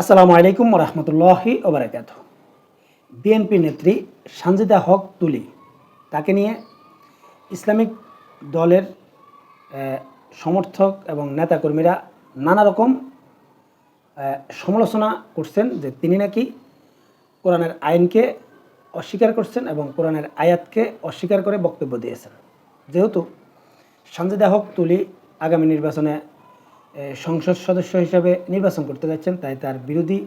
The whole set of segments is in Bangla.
আসসালামু আলাইকুম রহমতুল্লাহি ওবরাকাত বিএনপি নেত্রী সানজিদা হক তুলি, তাকে নিয়ে ইসলামিক দলের সমর্থক এবং নেতাকর্মীরা নানা রকম সমালোচনা করছেন যে তিনি নাকি কোরআনের আইনকে অস্বীকার করছেন এবং কোরআনের আয়াতকে অস্বীকার করে বক্তব্য দিয়েছেন। যেহেতু সঞ্জিদা হক তুলি আগামী নির্বাচনে সংসদ সদস্য হিসাবে নির্বাচন করতে যাচ্ছেন, তাই তার বিরোধী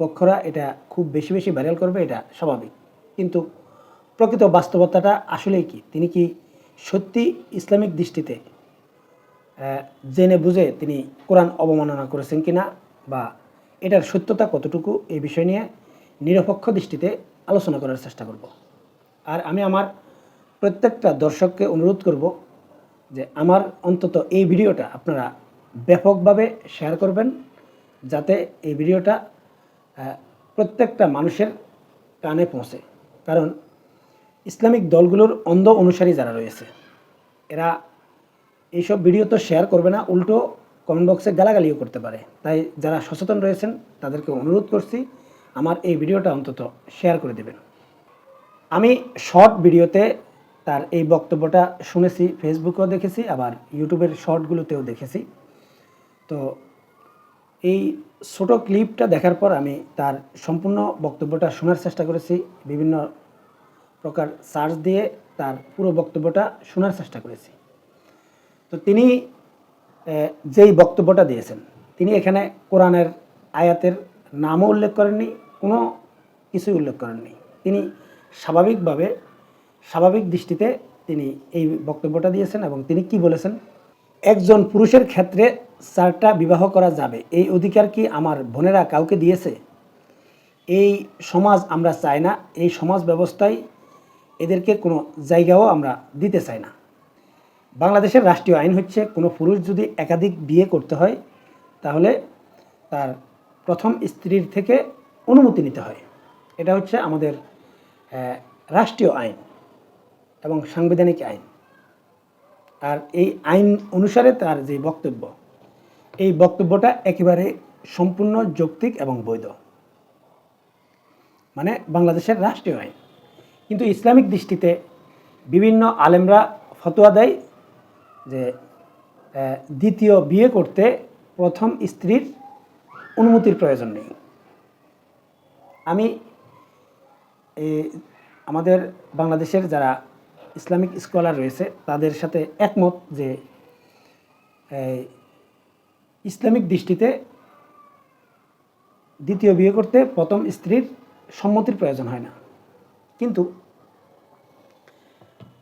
পক্ষরা এটা খুব বেশি বেশি ভাইরাল করবে, এটা স্বাভাবিক। কিন্তু প্রকৃত বাস্তবতাটা আসলেই কি? তিনি কি সত্যি ইসলামিক দৃষ্টিতে জেনে বুঝে তিনি কোরআন অবমাননা করেছেন কিনা বা এটার সত্যতা কতটুকু এই বিষয় নিয়ে নিরপেক্ষ দৃষ্টিতে আলোচনা করার চেষ্টা করব। আর আমি আমার প্রত্যেকটা দর্শককে অনুরোধ করব যে আমার অন্তত এই ভিডিওটা আপনারা ব্যাপকভাবে শেয়ার করবেন যাতে এই ভিডিওটা প্রত্যেকটা মানুষের কানে পৌঁছে। কারণ ইসলামিক দলগুলোর অন্ধ অনুসারী যারা রয়েছে, এরা এইসব ভিডিও তো শেয়ার করবে না, উল্টো কমেন্ট বক্সে গালাগালিও করতে পারে। তাই যারা সচেতন রয়েছেন, তাদেরকে অনুরোধ করছি, আমার এই ভিডিওটা অন্তত শেয়ার করে দেবেন। আমি শর্ট ভিডিওতে তার এই বক্তব্যটা শুনেছি ফেসবুকেও দেখেছি, আবার ইউটিউবের শর্টগুলোতেও দেখেছি। তো এই ছোট ক্লিপটা দেখার পর আমি তার সম্পূর্ণ বক্তব্যটা শোনার চেষ্টা করেছি, বিভিন্ন প্রকার সার্চ দিয়ে তার পুরো বক্তব্যটা শোনার চেষ্টা করেছি। তো তিনি যেই বক্তব্যটা দিয়েছেন, তিনি এখানে কোরআনের আয়াতের নামও উল্লেখ করেননি, কোনো কিছুই উল্লেখ করেননি। তিনি স্বাভাবিকভাবে, স্বাভাবিক দৃষ্টিতে তিনি এই বক্তব্যটা দিয়েছেন এবং তিনি কি বলেছেন একজন পুরুষের ক্ষেত্রে চারটা বিবাহ করা যাবে। এই অধিকার কি আমার বোনেরা কাউকে দিয়েছে? এই সমাজ আমরা চাই না, এই সমাজ ব্যবস্থায় এদেরকে কোনো জায়গাও আমরা দিতে চাই না। বাংলাদেশের রাষ্ট্রীয় আইন হচ্ছে, কোনো পুরুষ যদি একাধিক বিয়ে করতে হয়, তাহলে তার প্রথম স্ত্রীর থেকে অনুমতি নিতে হয়। এটা হচ্ছে আমাদের রাষ্ট্রীয় আইন এবং সাংবিধানিক আইন। আর এই আইন অনুসারে তার যে বক্তব্য, এই বক্তব্যটা একেবারে সম্পূর্ণ যৌক্তিক এবং বৈধ। মানে বাংলাদেশের রাষ্ট্রীয় আইন। কিন্তু ইসলামিক দৃষ্টিতে বিভিন্ন আলেমরা ফতোয়া দেয় যে দ্বিতীয় বিয়ে করতে প্রথম স্ত্রীর অনুমতির প্রয়োজন নেই। আমি আমাদের বাংলাদেশের যারা ইসলামিক স্কলার রয়েছে, তাদের সাথে একমত যে ইসলামিক দৃষ্টিতে দ্বিতীয় বিয়ে করতে প্রথম স্ত্রীর সম্মতির প্রয়োজন হয় না। কিন্তু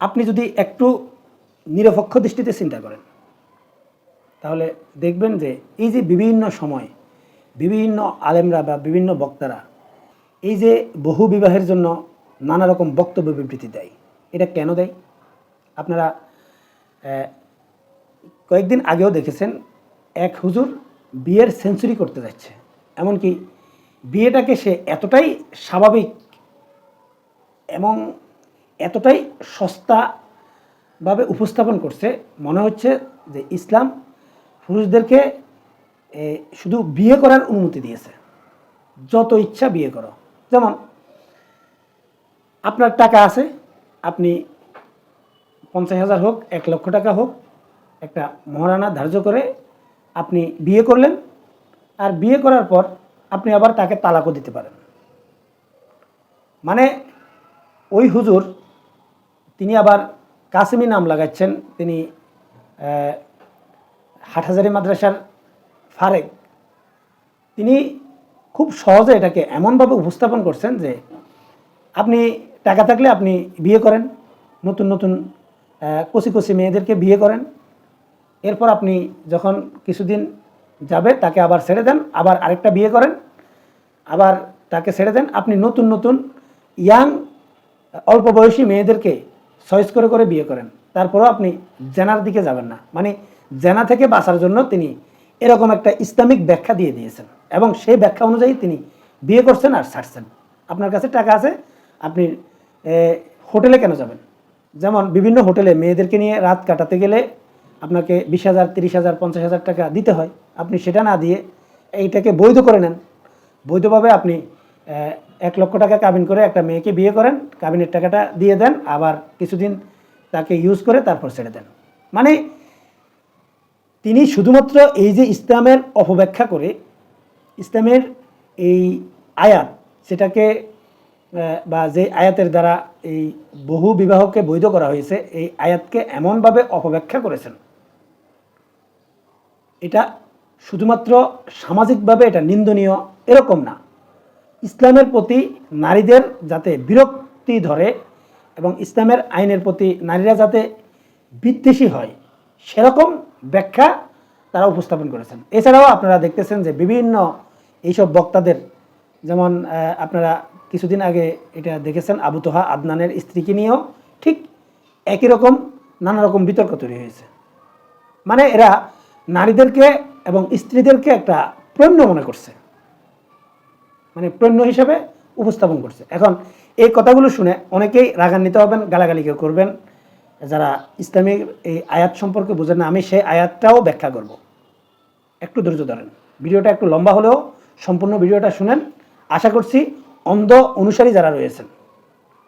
আপনি যদি একটু নিরপেক্ষ দৃষ্টিতে চিন্তা করেন, তাহলে দেখবেন যে, এই যে বিভিন্ন সময় বিভিন্ন আলেমরা বা বিভিন্ন বক্তারা এই যে বহু বিবাহের জন্য নানা রকম বক্তব্য বিবৃতি দেয়। এটা কেন দেয়? আপনারা কয়েকদিন আগেও দেখেছেন, এক হুজুর বিয়ের সেঞ্চুরি করতে যাচ্ছে। এমনকি বিয়েটাকে সে এতটাই স্বাভাবিক এবং এতটাই সস্তাভাবে উপস্থাপন করছে, মনে হচ্ছে যে ইসলাম পুরুষদেরকে শুধু বিয়ে করার অনুমতি দিয়েছে। যত ইচ্ছা বিয়ে করো। যেমন, আপনার টাকা আছে আপনি পঞ্চাশ হাজার হোক, এক লক্ষ টাকা হোক, একটা মহারানা ধার্য করে আপনি বিয়ে করলেন। আর বিয়ে করার পর আপনি আবার তাকে তালাকও দিতে পারেন। মানে ওই হুজুর, তিনি আবার কাসিমি নাম লাগাচ্ছেন। তিনি হাটহাজারি মাদ্রাসার ফারেক। তিনি খুব সহজে এটাকে এমনভাবে উপস্থাপন করছেন যে আপনি টাকা থাকলে আপনি বিয়ে করেন, নতুন নতুন কচি কচি মেয়েদেরকে বিয়ে করেন। এরপর আপনি যখন কিছুদিন যাবে, তাকে আবার ছেড়ে দেন, আবার আরেকটা বিয়ে করেন, আবার তাকে ছেড়ে দেন। আপনি নতুন নতুন ইয়াং অল্প বয়সী মেয়েদেরকে সয়েস করে করে বিয়ে করেন। তারপরেও আপনি জেনার দিকে যাবেন না। মানে জেনা থেকে বাঁচার জন্য তিনি এরকম একটা ইসলামিক ব্যাখ্যা দিয়ে দিয়েছেন এবং সেই ব্যাখ্যা অনুযায়ী তিনি বিয়ে করছেন আর ছাড়ছেন। আপনার কাছে টাকা আছে, আপনি হোটেলে কেন যাবেন? যেমন বিভিন্ন হোটেলে মেয়েদেরকে নিয়ে রাত কাটাতে গেলে আপনাকে বিশ হাজার, তিরিশ হাজার, পঞ্চাশ হাজার টাকা দিতে হয়। আপনি সেটা না দিয়ে এইটাকে বৈধ করে নেন। বৈধভাবে আপনি এক লক্ষ টাকা কাবিন করে একটা মেয়েকে বিয়ে করেন, কাবিনের টাকাটা দিয়ে দেন, আবার কিছুদিন তাকে ইউজ করে তারপর ছেড়ে দেন। মানে তিনি শুধুমাত্র এই যে ইসলামের অপব্যাখ্যা করে, ইসলামের এই আয়াত, সেটাকে বা যে আয়াতের দ্বারা এই বহু বিবাহকে বৈধ করা হয়েছে, এই আয়াতকে এমনভাবে অপব্যাখ্যা করেছেন। এটা শুধুমাত্র সামাজিকভাবে এটা নিন্দনীয়, এরকম না। ইসলামের প্রতি নারীদের যাতে বিরক্তি ধরে এবং ইসলামের আইনের প্রতি নারীরা যাতে বিদ্বেষী হয়, সেরকম ব্যাখ্যা তারা উপস্থাপন করেছেন। এছাড়াও আপনারা দেখতেছেন যে বিভিন্ন এইসব বক্তাদের, যেমন আপনারা কিছুদিন আগে এটা দেখেছেন আবু তোহা আদনানের স্ত্রীকে নিয়েও ঠিক একই রকম নানা রকম বিতর্ক তৈরি হয়েছে। মানে এরা নারীদেরকে এবং স্ত্রীদেরকে একটা পণ্য মনে করছে। মানে পণ্য হিসেবে উপস্থাপন করছে। এখন এই কথাগুলো শুনে অনেকেই রাগান্বিত হবেন, গালাগালি করবেন। যারা ইসলামিক এই আয়াত সম্পর্কে বোঝেন না, আমি সেই আয়াতটাও ব্যাখ্যা করব। একটু ধৈর্য ধরেন। ভিডিওটা একটু লম্বা হলেও সম্পূর্ণ ভিডিওটা শুনেন। আশা করছি অন্ধ অনুসারী যারা রয়েছেন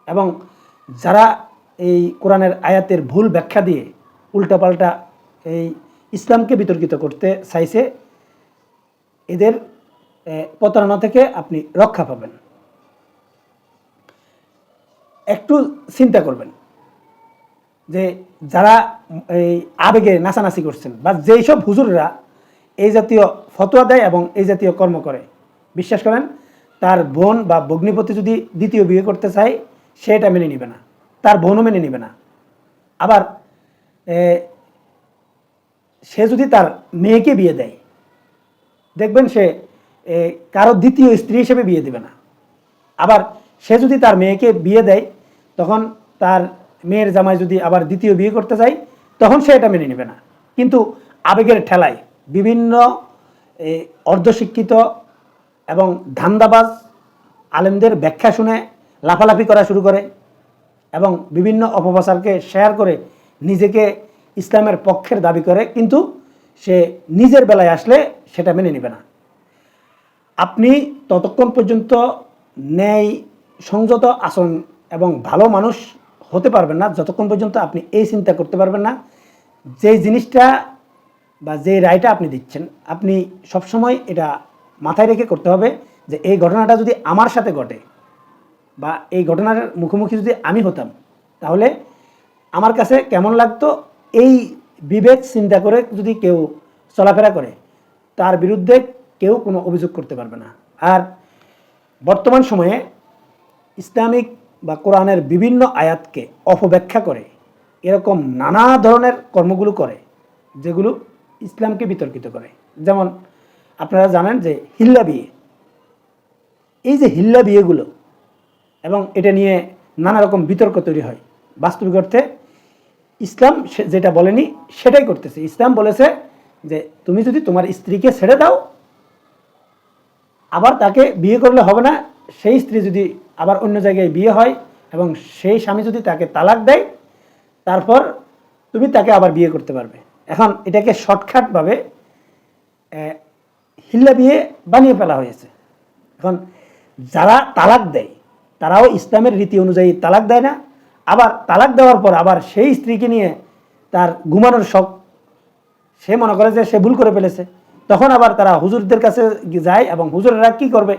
এবং যারা এই কোরআনের আয়াতের ভুল ব্যাখ্যা দিয়ে উল্টাপাল্টা এই ইসলামকে বিতর্কিত করতে চাইছে, এদের প্রতারণা থেকে আপনি রক্ষা পাবেন। একটু চিন্তা করবেন যে যারা এই আবেগে নাচানাচি করছেন বা যেই সব হুজুররা এই জাতীয় ফতোয়া দেয় এবং এই জাতীয় কর্ম করে, বিশ্বাস করেন তার বোন বা ভগ্নিপতি যদি দ্বিতীয় বিয়ে করতে চায় সে এটা মেনে নেবে না। তার বোনও মেনে নেবে না। আবার সে যদি তার মেয়েকে বিয়ে দেয়, দেখবেন সে কারও দ্বিতীয় স্ত্রী হিসেবে বিয়ে দেবে না। আবার, সে যদি তার মেয়েকে বিয়ে দেয়, তখন তার মেয়ের জামাই যদি আবার দ্বিতীয় বিয়ে করতে চায়, তখন সে এটা মেনে নেবে না। কিন্তু আবেগের ঠেলায় বিভিন্ন অর্ধশিক্ষিত এবং ধান্দাবাজ আলেমদের ব্যাখ্যা শুনে লাফালাফি করা শুরু করে এবং বিভিন্ন অপপ্রচারকে শেয়ার করে নিজেকে ইসলামের পক্ষের দাবি করে, কিন্তু সে নিজের বেলায় আসলে সেটা মেনে নেবে না। আপনি ততক্ষণ পর্যন্ত ন্যায় সংযত আচরণ এবং ভালো মানুষ হতে পারবেন না, যতক্ষণ পর্যন্ত আপনি এই চিন্তা করতে পারবেন না যেই জিনিসটা বা যে রায়টা আপনি দিচ্ছেন। আপনি সবসময় এটা মাথায় রেখে করতে হবে যে এই ঘটনাটা যদি আমার সাথে ঘটে বা এই ঘটনার মুখোমুখি যদি আমি হতাম, তাহলে আমার কাছে কেমন লাগতো? এই বিবেক চিন্তা করে যদি কেউ চলাফেরা করে, তার বিরুদ্ধে কেউ কোনো অভিযোগ করতে পারবে না। আর বর্তমান সময়ে ইসলামিক বা কোরআনের বিভিন্ন আয়াতকে অপব্যাখ্যা করে, এরকম নানা ধরনের কর্মগুলো করে, যেগুলো ইসলামকে বিতর্কিত করে। যেমন আপনারা জানেন যে হিল্লা বিয়ে। এই যে হিল্লা বিয়েগুলো এবং এটা নিয়ে নানা রকম বিতর্ক তৈরি হয়। বাস্তবিক অর্থে ইসলাম যেটা বলেনি সেটাই করতেছে। ইসলাম বলেছে যে তুমি যদি তোমার স্ত্রীকে ছেড়ে দাও, আবার তাকে বিয়ে করলে হবে না। সেই স্ত্রী যদি আবার অন্য জায়গায় বিয়ে হয় এবং সেই স্বামী যদি তাকে তালাক দেয়, তারপর তুমি তাকে আবার বিয়ে করতে পারবে। এখন এটাকে শর্টকাটভাবে হিল্লা বিয়ে বানিয়ে ফেলা হয়েছে। এখন যারা তালাক দেয়, তারাও ইসলামের রীতি অনুযায়ী তালাক দেয় না। আবার তালাক দেওয়ার পর আবার সেই স্ত্রীকে নিয়ে তার ঘুমানোর শখ, সে মনে করে যে সে ভুল করে ফেলেছে। তখন আবার তারা হুজুরদের কাছে যায় এবং হুজুরেরা কি করবে?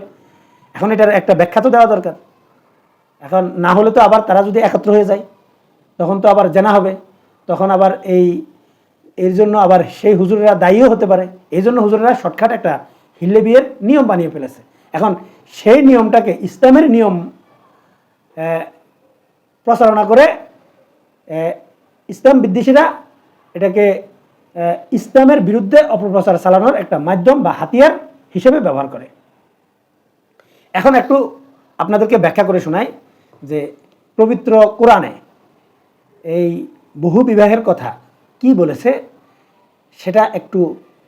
এখন এটার একটা ব্যাখ্যা তো দেওয়া দরকার। এখন না হলে তো আবার তারা যদি একত্র হয়ে যায়, তখন তো আবার জানা হবে। তখন আবার এই এর জন্য আবার সেই হুজুরেরা দায়ীও হতে পারে। এই জন্য হুজুরেরা শর্টকাট একটা হিল্লে বিয়ের নিয়ম বানিয়ে ফেলেছে। এখন সেই নিয়মটাকে ইসলামের নিয়ম প্রচারণা করে ইসলাম বিদ্বেষীরা এটাকে ইসলামের বিরুদ্ধে অপপ্রচার চালানোর একটা মাধ্যম বা হাতিয়ার হিসেবে ব্যবহার করে। এখন একটু আপনাদেরকে ব্যাখ্যা করে শোনাই যে পবিত্র কোরআনে এই বহু বিবাহের কথা কি বলেছে সেটা একটু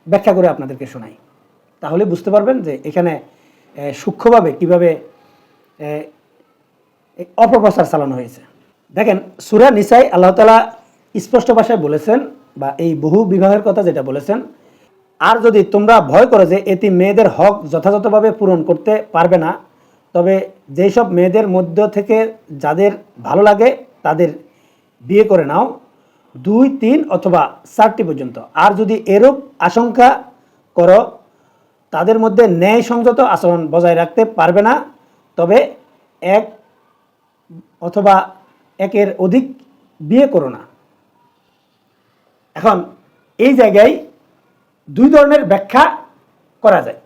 ব্যাখ্যা করে আপনাদেরকে শোনাই। তাহলে বুঝতে পারবেন যে এখানে সূক্ষ্মভাবে কীভাবে অপপ্রচার চালানো হয়েছে। দেখেন, সুরা নিসাই আল্লাহ তালা স্পষ্ট ভাষায় বলেছেন বা এই বহু বিবাহের কথা যেটা বলেছেন, আর যদি তোমরা ভয় করো যে এটি মেয়েদের হক যথাযথভাবে পূরণ করতে পারবে না, তবে যেই সব মেয়েদের মধ্য থেকে যাদের ভালো লাগে তাদের বিয়ে করে নাও দুই, তিন অথবা চারটি পর্যন্ত। আর যদি এরূপ আশঙ্কা করো, তাদের মধ্যে ন্যায় সংযত আচরণ বজায় রাখতে পারবে না, তবে এক অথবা একের অধিক বিয়ে করো না। এখন এই জায়গায় দুই ধরনের ব্যাখ্যা করা যায়,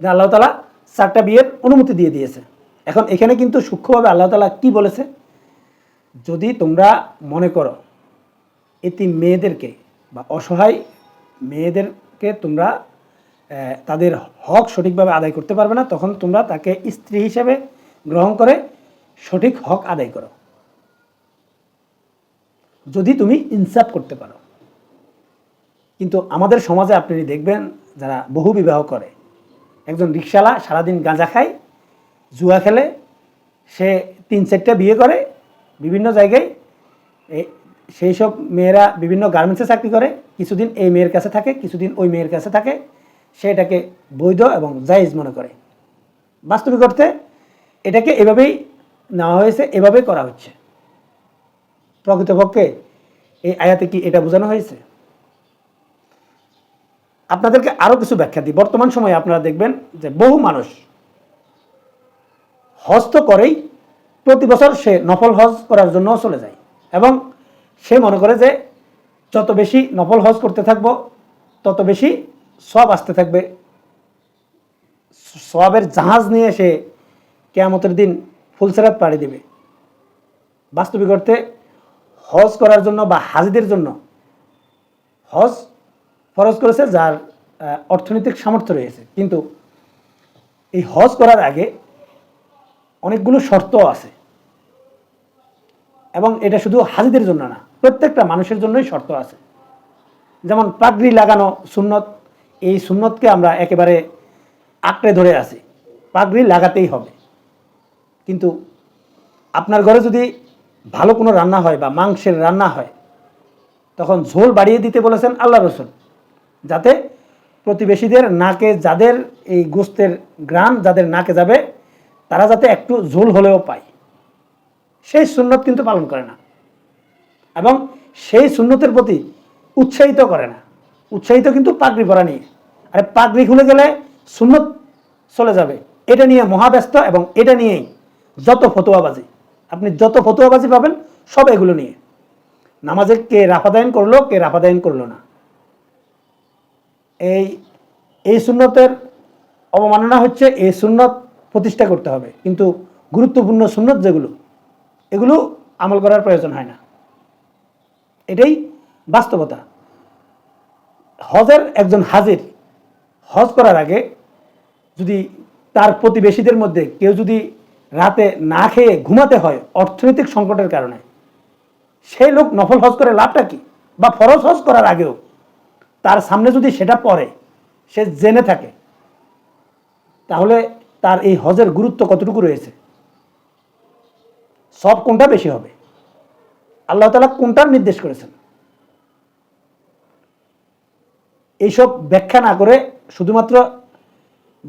যে আল্লাহ তালা চারটা বিয়ের অনুমতি দিয়ে দিয়েছে। এখন এখানে কিন্তু সূক্ষ্মভাবে আল্লাহ তালা কি বলেছে? যদি তোমরা মনে করো এটি মেয়েদেরকে বা অসহায় মেয়েদেরকে তোমরা তাদের হক সঠিকভাবে আদায় করতে পারবে না, তখন তোমরা তাকে স্ত্রী হিসেবে গ্রহণ করে সঠিক হক আদায় করো। যদি তুমি ইনসাফ করতে পারো। কিন্তু আমাদের সমাজে আপনি দেখবেন যারা বহু বিবাহ করে, একজন রিক্সালা সারাদিন গাঁজা খায়, জুয়া খেলে, সে তিন চারটা বিয়ে করে বিভিন্ন জায়গায় সেই সব মেয়েরা বিভিন্ন গার্মেন্টসে চাকরি করে। কিছুদিন এই মেয়ের কাছে থাকে, কিছুদিন ওই মেয়ের কাছে থাকে। সে এটাকে বৈধ এবং জায়েজ মনে করে। বাস্তবিক অর্থে এটাকে এভাবেই নেওয়া হয়েছে, এভাবেই করা হচ্ছে। প্রকৃতপক্ষে এই আয়াতে কি এটা বোঝানো হয়েছে? আপনাদেরকে আরও কিছু ব্যাখ্যা দিই। বর্তমান সময়ে আপনারা দেখবেন যে বহু মানুষ হস্ত করেই প্রতি বছর সে নফল হজ করার জন্য চলে যায়। এবং সে মনে করে যে, যত বেশি নফল হজ করতে থাকব, তত বেশি সব আসতে থাকবে। সবের জাহাজ নিয়ে সে কেয়ামতের দিন ফুলসেরাত পাড়ি দেবে। বাস্তবিক অর্থে হজ করার জন্য বা হাজিদের জন্য হজ ফরজ করেছে যার অর্থনৈতিক সামর্থ্য রয়েছে। কিন্তু এই হজ করার আগে অনেকগুলো শর্ত আছে। এবং এটা শুধু হাজিদের জন্য না, প্রত্যেকটা মানুষের জন্যই শর্ত আছে। যেমন পাগড়ি লাগানো সুন্নত, এই সুন্নতকে আমরা একেবারে আঁকড়ে ধরে আছি। পাগড়ি লাগাতেই হবে। কিন্তু আপনার ঘরে যদি ভালো কোনো রান্না হয় বা মাংসের রান্না হয়, তখন ঝোল বাড়িয়ে দিতে বলেছেন আল্লাহ রসুল। যাতে প্রতিবেশীদের নাকে যাদের এই গোস্তের গ্রাম যাদের নাকে যাবে তারা যাতে একটু ঝোল হলেও পায়। সেই সুন্নত কিন্তু পালন করে না। এবং সেই সুন্নতের প্রতি উৎসাহিত করে না। উৎসাহিত কিন্তু পাগড়ি পরা নিয়ে। আরে পাগড়ি খুলে গেলে সুন্নত চলে যাবে। এটা নিয়ে মহাব্যস্ত এবং এটা নিয়েই যত ফতোয়াবাজি, আপনি যত ফতোয়াবাজি পাবেন সব এগুলো নিয়ে। নামাজে কে রাফাদায়ন করল, কে রাফাদায়ন করল না। এই এই সুন্নতের অবমাননা হচ্ছে এই সুন্নত প্রতিষ্ঠা করতে হবে। কিন্তু গুরুত্বপূর্ণ সুন্নত যেগুলো, এগুলো আমল করার প্রয়োজন হয় না। এটাই বাস্তবতা। হজের একজন হাজির হজ করার আগে যদি তার প্রতিবেশীদের মধ্যে কেউ যদি রাতে না খেয়ে ঘুমাতে হয় অর্থনৈতিক সংকটের কারণে, সেই লোক নফল হজ করে লাভটা কি? বা ফরজ হজ করার আগেও তার সামনে যদি সেটা পড়ে, সে জেনে থাকে, তাহলে তার এই হজের গুরুত্ব কতটুকু রয়েছে? সব কোনটা বেশি হবে? আল্লাহ তালা কোনটার নির্দেশ করেছেন? এইসব ব্যাখ্যা না করে শুধুমাত্র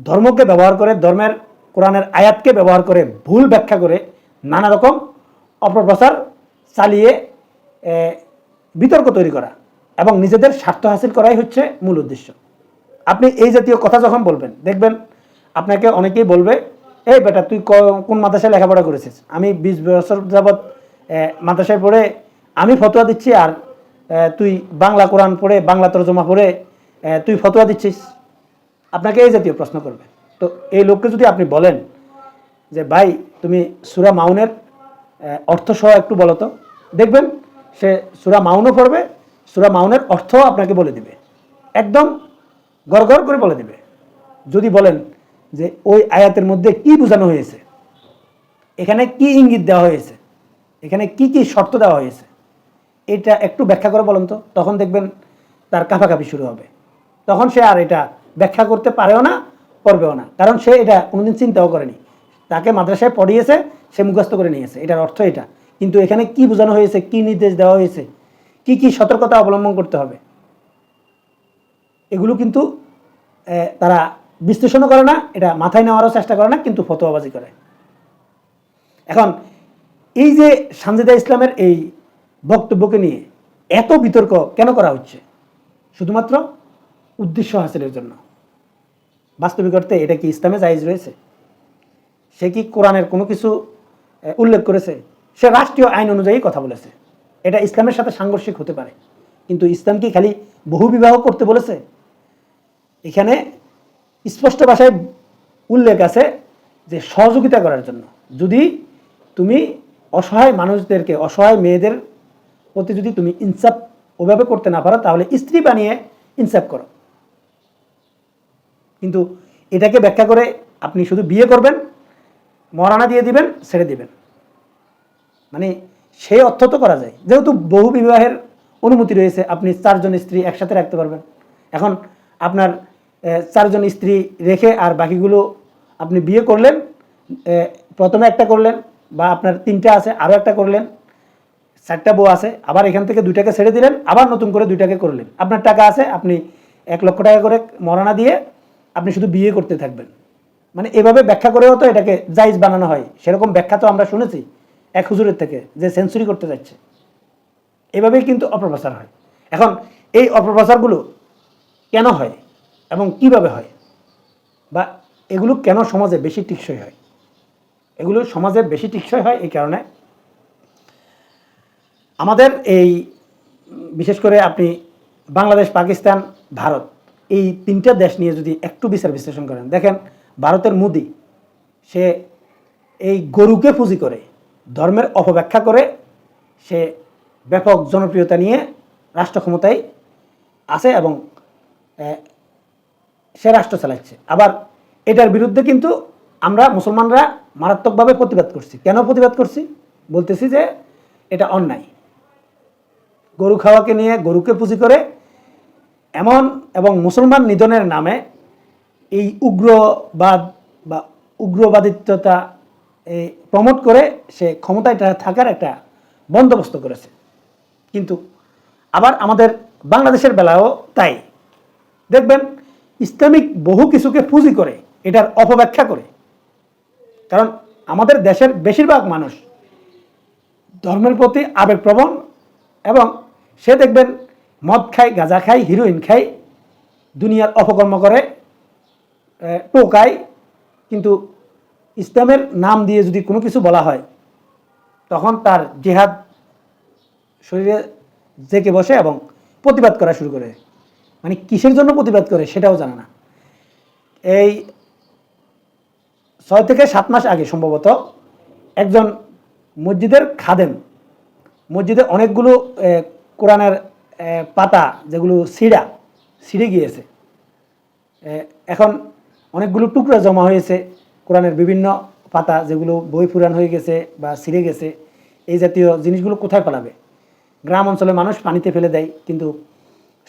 ধর্মকে ব্যবহার করে, ধর্মের, কোরআনের আয়াতকে ব্যবহার করে ভুল ব্যাখ্যা করে নানা রকম অপপ্রচার চালিয়ে বিতর্ক তৈরি করা এবং নিজেদের স্বার্থ হাসিল করাই হচ্ছে মূল উদ্দেশ্য। আপনি এই জাতীয় কথা যখন বলবেন, দেখবেন আপনাকে অনেকেই বলবে এই বেটা তুই কোন মাদ্রাসায় লেখাপড়া করেছিস? আমি বিশ বছর যাবৎ মাদ্রাসায় পড়ে আমি ফতোয়া দিচ্ছি আর তুই বাংলা কোরআন পড়ে বাংলা তর্জমা পড়ে তুই ফতোয়া দিচ্ছিস। আপনাকে এই জাতীয় প্রশ্ন করবে। তো এই লোককে যদি আপনি বলেন যে ভাই তুমি সুরা মাউনের আহ, অর্থ সহ একটু বলো তো। দেখবেন সে সুরা মাউনও পড়বে সুরা মাউনের অর্থও আপনাকে বলে দিবে। একদম গড় করে বলে দিবে। যদি বলেন যে ওই আয়াতের মধ্যে কি বোঝানো হয়েছে? এখানে কি ইঙ্গিত দেওয়া হয়েছে? এখানে কি কি শর্ত দেওয়া হয়েছে? এটা একটু ব্যাখ্যা করে বলুন তো, তখন দেখবেন তার কাঁপাকাঁপি শুরু হবে। তখন সে আর এটা ব্যাখ্যা করতে পারেও না করবেও না। কারণ সে এটা কোনোদিন চিন্তাও করেনি। তাকে মাদ্রাসায় পড়িয়েছে, সে মুখস্থ করে নিয়েছে। এটার অর্থ এটা। কিন্তু এখানে কি বোঝানো হয়েছে, কি নির্দেশ দেওয়া হয়েছে, কি কি সতর্কতা অবলম্বন করতে হবে? এগুলো কিন্তু তারা বিশ্লেষণও করে না, এটা মাথায় নেওয়ারও চেষ্টা করে না, কিন্তু ফতোয়াবাজি করে। এখন, এই যে সানজিদা ইসলামের এই বক্তব্যকে নিয়ে এত বিতর্ক কেন করা হচ্ছে? শুধুমাত্র উদ্দেশ্য হাসিলের জন্য। বাস্তবিক অর্থে এটা কি ইসলামে জায়েজ রয়েছে? সে কি কোরআনের কোনো কিছু উল্লেখ করেছে? সে রাষ্ট্রীয় আইন অনুযায়ী কথা বলেছে। এটা ইসলামের সাথে সাংঘর্ষিক হতে পারে। কিন্তু ইসলাম কি খালি বহু বিবাহ করতে বলেছে? এখানে স্পষ্ট ভাষায় উল্লেখ আছে যে সহযোগিতা করার জন্য। যদি তুমি অসহায় মানুষদেরকে, অসহায় মেয়েদের প্রতি যদি তুমি ইনসাফ ওভাবে করতে না পারো, তাহলে স্ত্রী বানিয়ে ইনসাফ করো। কিন্তু এটাকে ব্যাখ্যা করে আপনি শুধু বিয়ে করবেন, মরানা দিয়ে দিবেন, ছেড়ে দিবেন। মানে সেই অর্থ তো করা যায়। যেহেতু বহু বিবাহের অনুমতি রয়েছে, আপনি চারজন স্ত্রী একসাথে রাখতে পারবেন। এখন আপনার চারজন স্ত্রী রেখে আর বাকিগুলো আপনি বিয়ে করলেন প্রথমে একটা করলেন বা আপনার তিনটা আছে, আরও একটা করলেন, চারটা বউ আছে, আবার এখান থেকে দুইটাকে ছেড়ে দিলেন, আবার নতুন করে দুইটাকে করলেন। আপনার টাকা আছে, আপনি এক লক্ষ টাকা করে মরানা দিয়ে আপনি শুধু বিয়ে করতে থাকবেন। মানে এভাবে ব্যাখ্যা করেও তো এটাকে জাইজ বানানো হয়। সেরকম ব্যাখ্যা তো আমরা শুনেছি এক হুজুরের থেকে যে সেঞ্চুরি করতে যাচ্ছে। এভাবেই কিন্তু অপপ্রচার হয়। এখন এই অপপ্রচারগুলো কেন হয়? এবং কীভাবে হয়? বা এগুলো কেন সমাজে বেশি টিকসই হয়? এগুলো সমাজে বেশি টিকসই হয় এই কারণে আমাদের এই, বিশেষ করে আপনি বাংলাদেশ, পাকিস্তান, ভারত এই তিনটা দেশ নিয়ে যদি একটু বিচার বিশ্লেষণ করেন, দেখেন ভারতের মোদি, সে এই গরুকে পুঁজি করে, ধর্মের অপব্যাখ্যা করে, সে ব্যাপক জনপ্রিয়তা নিয়ে রাষ্ট্র ক্ষমতায় আছে এবং সে রাষ্ট্র চালাচ্ছে। আবার এটার বিরুদ্ধে কিন্তু আমরা মুসলমানরা মারাত্মকভাবে প্রতিবাদ করছি। কেন প্রতিবাদ করছি? বলতেছি যে এটা অন্যায়। গরু খাওয়াকে নিয়ে গরুকে পুঁজি করে এমন এবং মুসলমান নিধনের নামে এই উগ্রবাদ বা উগ্রবাদিত্বতা প্রমোট করে সে ক্ষমতায় থাকার একটা বন্দোবস্ত করেছে। কিন্তু আবার আমাদের বাংলাদেশের বেলাও তাই। দেখবেন ইসলামিক বহু কিছুকে পুঁজি করে, এটার অপব্যাখ্যা করে। কারণ আমাদের দেশের বেশিরভাগ মানুষ ধর্মের প্রতি আবেগপ্রবণ এবং সে দেখবেন মদ খায়, গাঁজা খায় হিরোইন খায়, দুনিয়ার অপকর্ম করে টোকায় কিন্তু ইসলামের নাম দিয়ে যদি কোনো কিছু বলা হয়, তখন তার জেহাদ শরীরে জেকে বসে এবং প্রতিবাদ করা শুরু করে। মানে কিসের জন্য প্রতিবাদ করে সেটাও জানে না। এই ছয় থেকে সাত মাস আগে সম্ভবত একজন মসজিদের খাদেম, মসজিদে অনেকগুলো কোরআনের পাতা যেগুলো সিঁড়া ছিঁড়ে গিয়েছে এখন অনেকগুলো টুকরা জমা হয়েছে কোরআনের বিভিন্ন পাতা যেগুলো বই ফুরান হয়ে গেছে বা ছিঁড়ে গেছে। এই জাতীয় জিনিসগুলো কোথায় ফেলাবে গ্রাম অঞ্চলে মানুষ পানিতে ফেলে দেয়, কিন্তু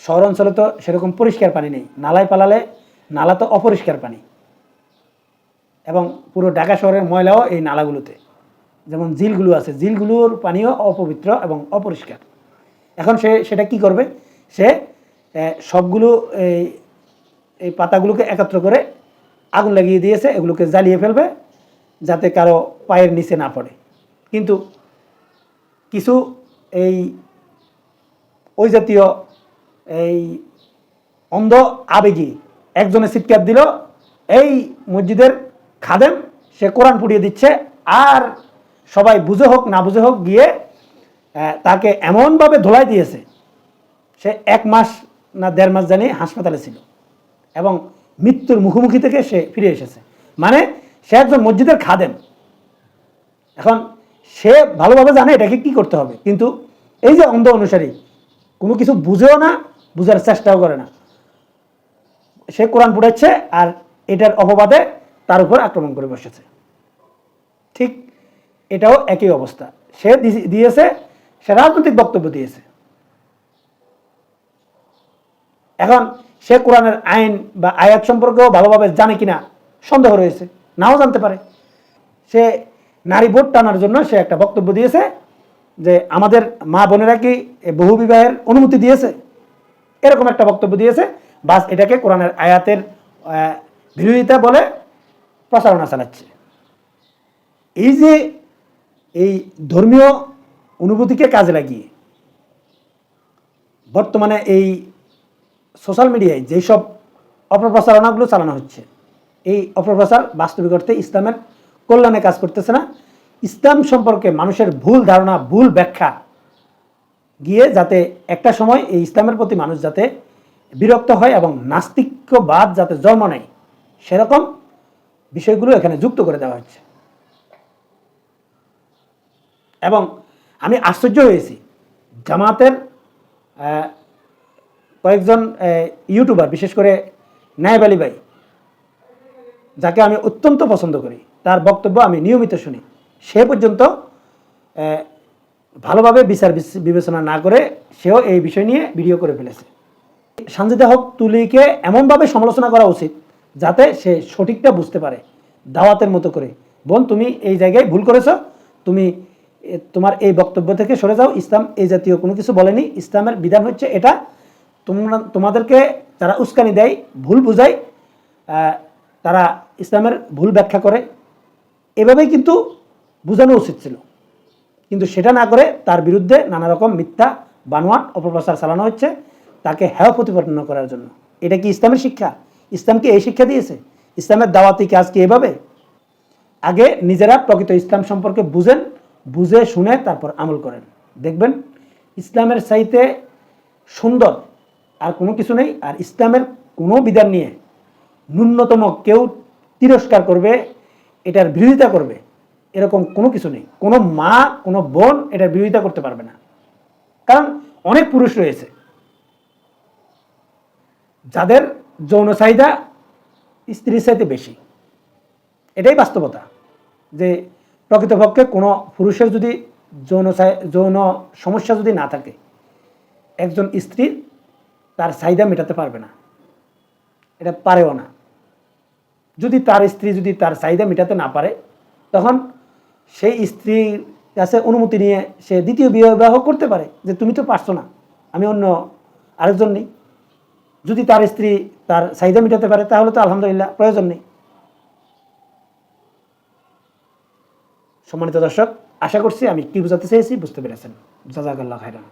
শহর অঞ্চলে তো সেরকম পরিষ্কার পানি নেই। নালায় পালালে নালা তো অপরিষ্কার পানি। এবং পুরো ঢাকা শহরের ময়লাও এই নালাগুলোতে। যেমন জিলগুলো আছে জিলগুলোর পানিও অপবিত্র এবং অপরিষ্কার। এখন সে সেটা কি করবে? সে সবগুলো এই এই পাতাগুলোকে একত্র করে আগুন লাগিয়ে দিয়েছে, এগুলোকে জ্বালিয়ে ফেলবে, যাতে কারও পায়ের নিচে না পড়ে। কিন্তু কিছু এই ওই জাতীয় এই অন্ধ আবেগী একজনে চিৎকার দিল, এই মসজিদের খাদেম, সে কোরআন পুড়িয়ে দিচ্ছে, আর সবাই বুঝে হোক, না বুঝে হোক গিয়ে তাকে এমনভাবে ধোলাই দিয়েছে, সে এক মাস না দেড় মাস জানি হাসপাতালে ছিল, এবং মৃত্যুর মুখোমুখি থেকে সে ফিরে এসেছে। মানে সে একজন মসজিদের খাদেম। এখন সে ভালোভাবে জানে এটাকে কি করতে হবে, কিন্তু এই যে অন্ধ অনুসারী, কোনো কিছু বুঝেও না বুঝার চেষ্টাও করে না। সে কোরআন পড়াচ্ছে আর এটার অপবাদে তার উপর আক্রমণ করে বসেছে। ঠিক এটাও একই অবস্থা। সে দিয়েছে, সে রাজনৈতিক বক্তব্য দিয়েছে। এখন সে কোরআনের আইন বা আয়াত সম্পর্কেও ভালোভাবে জানে কিনা সন্দেহ রয়েছে, নাও জানতে পারে। সে নারী ভোট টানার জন্য সে একটা বক্তব্য দিয়েছে যে আমাদের মা বোনেরা কি বহু বিবাহের অনুমতি দিয়েছে? এরকম একটা বক্তব্য দিয়েছে। বাস এটাকে কোরআনের আয়াতের বিরোধিতা বলে প্রচারণা চালাচ্ছে। এই যে এই ধর্মীয় অনুভূতিকে কাজে লাগিয়ে বর্তমানে এই সোশ্যাল মিডিয়ায় যেসব অপপ্রচারণাগুলো চালানো হচ্ছে, এই অপপ্রচার বাস্তবিক অর্থে ইসলামের কল্যাণে কাজ করতেছে না। ইসলাম সম্পর্কে মানুষের ভুল ধারণা, ভুল ব্যাখ্যা গিয়ে যাতে একটা সময় এই ইসলামের প্রতি মানুষ যাতে বিরক্ত হয় এবং নাস্তিক্যবাদ যাতে জন্ম নেয়, সেরকম বিষয়গুলো এখানে যুক্ত করে দেওয়া হচ্ছে এবং আমি আশ্চর্য হয়েছি, জামাতের কয়েকজন ইউটিউবার, বিশেষ করে নায়েব আলী ভাই, যাকে আমি অত্যন্ত পছন্দ করি, তার বক্তব্য আমি নিয়মিত শুনি, সে পর্যন্ত ভালোভাবে বিচার বিবেচনা না করে সেও এই বিষয় নিয়ে ভিডিও করে ফেলেছে। সানজিদা হক তুলিকে এমনভাবে সমালোচনা করা উচিত যাতে সে সঠিকটা বুঝতে পারে দাওয়াতের মতো করে। বোন, তুমি এই জায়গায় ভুল করেছ। তুমি তোমার এই বক্তব্য থেকে সরে যাও। ইসলাম এই জাতীয় কোনো কিছু বলেনি। ইসলামের বিধান হচ্ছে এটা। তোমরা, তোমাদেরকে যারা উস্কানি দেয়, ভুল বুঝায় তারা ইসলামের ভুল ব্যাখ্যা করে। এভাবেই কিন্তু বোঝানো উচিত ছিল। কিন্তু সেটা না করে তার বিরুদ্ধে নানা রকম মিথ্যা, বানোয়াট, অপপ্রচার চালানো হচ্ছে তাকে হেয় প্রতিপন্ন করার জন্য। এটা কি ইসলামের শিক্ষা? ইসলামকে এই শিক্ষা দিয়েছে? ইসলামের দাওয়াতি কাজ কি এভাবে? আগে নিজেরা প্রকৃত ইসলাম সম্পর্কে বুঝেন, বুঝে শুনে তারপর আমল করেন। দেখবেন, ইসলামের চাইতে সুন্দর আর কোনো কিছু নেই, আর ইসলামের কোনো বিধান নিয়ে ন্যূনতম কেউ তিরস্কার করবে, এটার বিরোধিতা করবে। এরকম কোনো কিছু নেই। কোনো মা, কোনো বোন এটার বিরোধিতা করতে পারবে না। কারণ অনেক পুরুষ রয়েছে। যাদের যৌন চাহিদা স্ত্রীর চাইতে বেশি। এটাই বাস্তবতা যে প্রকৃতপক্ষে কোনো পুরুষের যদি যৌন যৌন সমস্যা যদি না থাকে, একজন স্ত্রী তার চাহিদা মেটাতে পারবে না। এটা পারেও না। যদি তার স্ত্রী যদি তার চাহিদা মেটাতে না পারে, তখন সেই স্ত্রীর কাছে অনুমতি নিয়ে সে দ্বিতীয় বিবাহ করতে পারে, যে তুমি তো পারছ না, আমি অন্য আরেকজন নেই। যদি তার স্ত্রী তার চাহিদা মেটাতে পারে, তাহলে তো আলহামদুলিল্লাহ প্রয়োজন নেই। সম্মানিত দর্শক, আশা করছি আমি কি বোঝাতে চেয়েছি, বুঝতে পেরেছেন। জাজাকাল্লাহ খাইরান